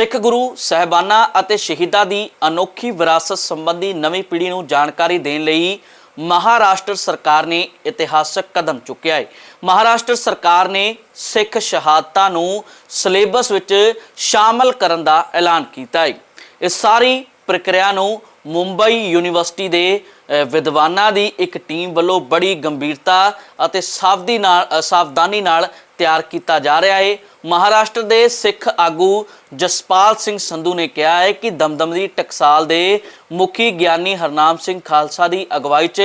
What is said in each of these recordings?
ਸਿੱਖ ਗੁਰੂ, ਸਹਿਬਾਨਾਂ ਅਤੇ ਸ਼ਹੀਦਾਂ ਦੀ ਅਨੋਖੀ ਵਿਰਾਸਤ ਸੰਬੰਧੀ ਨਵੀਂ ਪੀੜ੍ਹੀ ਨੂੰ ਜਾਣਕਾਰੀ ਦੇਣ ਲਈ ਮਹਾਰਾਸ਼ਟਰ ਸਰਕਾਰ ਨੇ ਇਤਿਹਾਸਕ ਕਦਮ ਚੁੱਕਿਆ ਹੈ। ਮਹਾਰਾਸ਼ਟਰ ਸਰਕਾਰ ਨੇ ਸਿੱਖ ਸ਼ਹਾਦਤਾਂ ਨੂੰ ਸਿਲੇਬਸ ਵਿੱਚ ਸ਼ਾਮਲ ਕਰਨ ਦਾ ਐਲਾਨ ਕੀਤਾ ਹੈ। ਇਸ ਸਾਰੀ ਪ੍ਰਕਿਰਿਆ ਨੂੰ ਮੁੰਬਈ ਯੂਨੀਵਰਸਿਟੀ ਦੇ ਵਿਦਵਾਨਾਂ ਦੀ ਇੱਕ ਟੀਮ ਵੱਲੋਂ ਬੜੀ ਗੰਭੀਰਤਾ ਅਤੇ ਸਾਵਧੀ ਨਾਲ ਸਾਵਧਾਨੀ ਨਾਲ ਤਿਆਰ ਕੀਤਾ ਜਾ ਰਿਹਾ ਹੈ। ਮਹਾਰਾਸ਼ਟਰ ਦੇ ਸਿੱਖ ਆਗੂ ਜਸਪਾਲ ਸਿੰਘ ਸੰਧੂ ਨੇ ਕਿਹਾ ਹੈ ਕਿ ਦਮਦਮ ਦੀ ਟਕਸਾਲ ਦੇ ਮੁਖੀ ਗਿਆਨੀ ਹਰਨਾਮ ਸਿੰਘ ਖਾਲਸਾ ਦੀ ਅਗਵਾਈ 'ਚ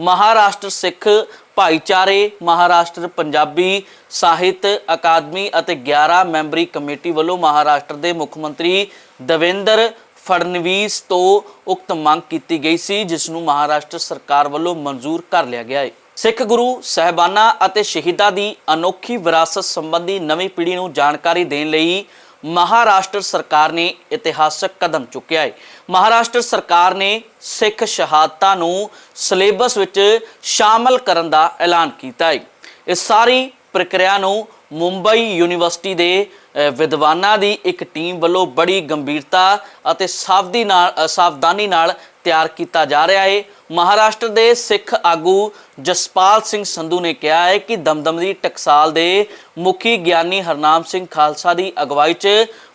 ਮਹਾਰਾਸ਼ਟਰ ਸਿੱਖ ਭਾਈਚਾਰੇ, ਮਹਾਰਾਸ਼ਟਰ ਪੰਜਾਬੀ ਸਾਹਿਤ ਅਕਾਦਮੀ ਅਤੇ 11 ਮੈਂਬਰੀ ਕਮੇਟੀ ਵੱਲੋਂ ਮਹਾਰਾਸ਼ਟਰ ਦੇ ਮੁੱਖ ਮੰਤਰੀ ਦਵਿੰਦਰ ਫੜਨਵੀਸ ਤੋਂ ਉਕਤ ਮੰਗ ਕੀਤੀ ਗਈ ਸੀ, ਜਿਸ ਨੂੰ ਮਹਾਰਾਸ਼ਟਰ ਸਰਕਾਰ ਵੱਲੋਂ ਮਨਜ਼ੂਰ ਕਰ ਲਿਆ ਗਿਆ ਹੈ। ਸਿੱਖ ਗੁਰੂ, ਸਹਿਬਾਨਾਂ ਅਤੇ ਸ਼ਹੀਦਾਂ ਦੀ ਅਨੋਖੀ ਵਿਰਾਸਤ ਸੰਬੰਧੀ ਨਵੀਂ ਪੀੜ੍ਹੀ ਨੂੰ ਜਾਣਕਾਰੀ ਦੇਣ ਲਈ ਮਹਾਰਾਸ਼ਟਰ ਸਰਕਾਰ ਨੇ ਇਤਿਹਾਸਕ ਕਦਮ ਚੁੱਕਿਆ ਹੈ। ਮਹਾਰਾਸ਼ਟਰ ਸਰਕਾਰ ਨੇ ਸਿੱਖ ਸ਼ਹਾਦਤਾਂ ਨੂੰ ਸਿਲੇਬਸ ਵਿੱਚ ਸ਼ਾਮਲ ਕਰਨ ਦਾ ਐਲਾਨ ਕੀਤਾ ਹੈ। ਇਸ ਸਾਰੀ ਪ੍ਰਕਿਰਿਆ ਨੂੰ ਮੁੰਬਈ ਯੂਨੀਵਰਸਿਟੀ ਦੇ ਵਿਦਵਾਨਾਂ ਦੀ ਇੱਕ ਟੀਮ ਵੱਲੋਂ ਬੜੀ ਗੰਭੀਰਤਾ ਅਤੇ ਸਾਵਧੀ ਨਾਲ ਸਾਵਧਾਨੀ ਨਾਲ ਤਿਆਰ ਕੀਤਾ ਜਾ ਰਿਹਾ ਹੈ। ਮਹਾਰਾਸ਼ਟਰ ਦੇ ਸਿੱਖ ਆਗੂ ਜਸਪਾਲ ਸਿੰਘ ਸੰਧੂ ਨੇ ਕਿਹਾ ਹੈ ਕਿ ਦਮਦਮ ਦੀ ਟਕਸਾਲ ਦੇ ਮੁਖੀ ਗਿਆਨੀ ਹਰਨਾਮ ਸਿੰਘ ਖਾਲਸਾ ਦੀ ਅਗਵਾਈ 'ਚ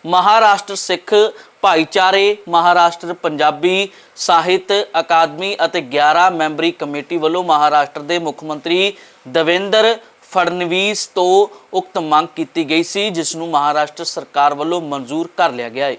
ਮਹਾਰਾਸ਼ਟਰ ਸਿੱਖ ਭਾਈਚਾਰੇ, ਮਹਾਰਾਸ਼ਟਰ ਪੰਜਾਬੀ ਸਾਹਿਤ ਅਕਾਦਮੀ ਅਤੇ 11 ਮੈਂਬਰੀ ਕਮੇਟੀ ਵੱਲੋਂ ਮਹਾਰਾਸ਼ਟਰ ਦੇ ਮੁੱਖ ਮੰਤਰੀ ਦਵਿੰਦਰ ਫੜਨਵੀਸ ਤੋਂ ਉਕਤ ਮੰਗ ਕੀਤੀ ਗਈ ਸੀ, ਜਿਸ ਨੂੰ ਮਹਾਰਾਸ਼ਟਰ ਸਰਕਾਰ ਵੱਲੋਂ ਮਨਜ਼ੂਰ ਕਰ ਲਿਆ ਗਿਆ ਹੈ।